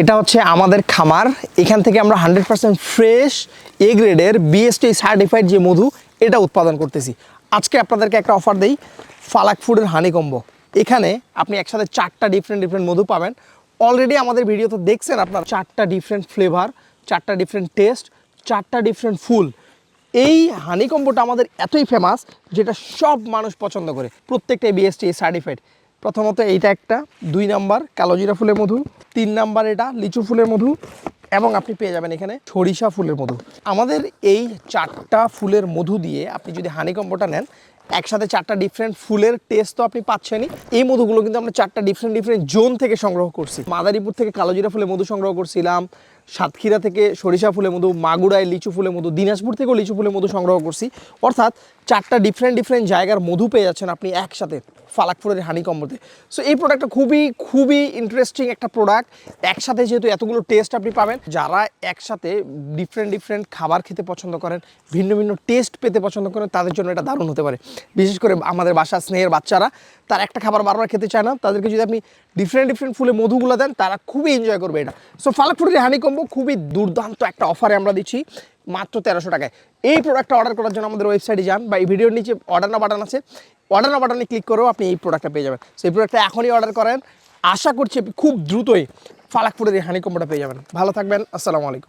এটা হচ্ছে আমাদের খামার। এখান থেকে আমরা হান্ড্রেড পার্সেন্ট ফ্রেশ এ গ্রেডের বিএসটি সার্টিফাইড যে মধু, এটা উৎপাদন করতেছি। আজকে আপনাদেরকে একটা অফার দেই, ফালাক ফুডের হানি কম্বো এখানে আপনি একসাথে চারটা ডিফারেন্ট ডিফারেন্ট মধু পাবেন। অলরেডি আমাদের ভিডিও তো দেখছেন আপনার। চারটা ডিফারেন্ট ফ্লেভার চারটা ডিফারেন্ট টেস্ট চারটা ডিফারেন্ট ফুল। এই হানি কম্বোটা আমাদের এতই ফেমাস যেটা সব মানুষ পছন্দ করে। প্রত্যেকটাই বিএসটি সার্টিফাইড প্রথমত এইটা একটা, দুই নাম্বার কালোজিরা ফুলের মধু, তিন নাম্বার এটা লিচু ফুলের মধু, এবং আপনি পেয়ে যাবেন এখানে সরিষা ফুলের মধু। আমাদের এই চারটা ফুলের মধু দিয়ে আপনি যদি হানি কম্বোটা নেন, একসাথে চারটা ডিফারেন্ট ফুলের টেস্ট তো আপনি পাচ্ছেনই। এই মধুগুলো কিন্তু আমরা চারটা ডিফারেন্ট ডিফারেন্ট জোন থেকে সংগ্রহ করছি। মাদারীপুর থেকে কালোজিরা ফুলের মধু সংগ্রহ করছিলাম, সাতক্ষীরা থেকে সরিষা ফুলের মধু, মাগুরায় লিচু ফুলের মধু, দিনাজপুর থেকেও লিচু ফুলের মধু সংগ্রহ করছি। অর্থাৎ চারটা ডিফারেন্ট ডিফারেন্ট জায়গার মধু পেয়ে যাচ্ছেন আপনি একসাথে ফালাকপুরের হানি কম্বোতে সো এই প্রোডাক্টটা খুবই খুবই ইন্টারেস্টিং একটা প্রোডাক্ট একসাথে যেহেতু এতগুলো টেস্ট আপনি পাবেন, যারা একসাথে ডিফারেন্ট ডিফারেন্ট খাবার খেতে পছন্দ করেন, ভিন্ন ভিন্ন টেস্ট পেতে পছন্দ করেন, তাদের জন্য এটা দারুণ হতে পারে। বিশেষ করে আমাদের বাসা স্নেহের বাচ্চারা, তার একটা খাবার বারবার খেতে চায় না, তাদেরকে যদি আপনি ডিফারেন্ট ডিফারেন্ট ফুলে মধুগুলো দেন, তারা খুবই এনজয় করবে এটা। সো ফালাকপুরের হানি কম্বো খুবই দুর্দান্ত একটা অফারে আমরা দিচ্ছি। মাত্র তেরোশো টাকায়। এই প্রোডাক্টটা অর্ডার করার জন্য আমাদের ওয়েবসাইটে যান বা এই ভিডিওর নিচে অর্ডার না বাটন আছে। অর্ডার না বাটনে ক্লিক করেও আপনি এই প্রোডাক্টটা পেয়ে যাবেন। সেই প্রোডাক্টটা এখনই অর্ডার করেন। আশা করছি খুব দ্রুতই ফালাকপুরের এই হানি কম্বোটা পেয়ে যাবেন। ভালো থাকবেন। আসসালামু আলাইকুম।